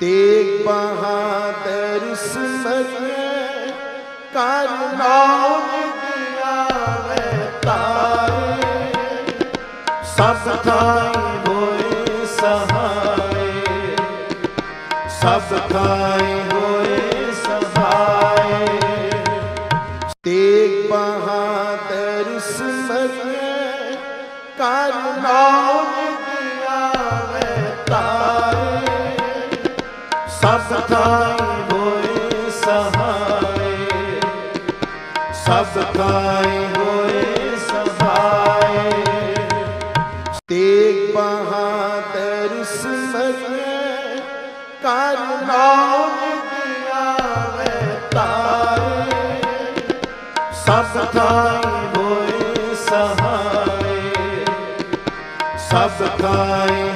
ਤੇਗ ਬਹਾਦਰ ਸਿਮਰਿਐ ਕਰ ਨਾਮ ਦਿਆ ਮੈਂ ਤਾਰੇ। ਸਭ ਥਾਈ ਹੋਏ ਸਹਾਏ। ਸਭ ਥਾਈ ਹੋਏ ਸਹਾਏ। ਤੇਗ ਬਹਾਦਰ ਸਿਮਰਿਐ ਕਰ ਨਾਮ ਸਭ ਥਾਈ ਹੋਏ ਸਹਾਏ। ਸਭ ਥਾਈ ਹੋਏ ਸਹਾਏ। ਤੇਗ ਬਹਾਦਰ ਸਿਮਰਿਐ ਕਰ ਨਾਮ ਦਿਆ ਤਾਰੇ। ਸਭ ਥਾਈ ਹੋਏ ਸਹਾਏ। ਸਭ ਥਾਈ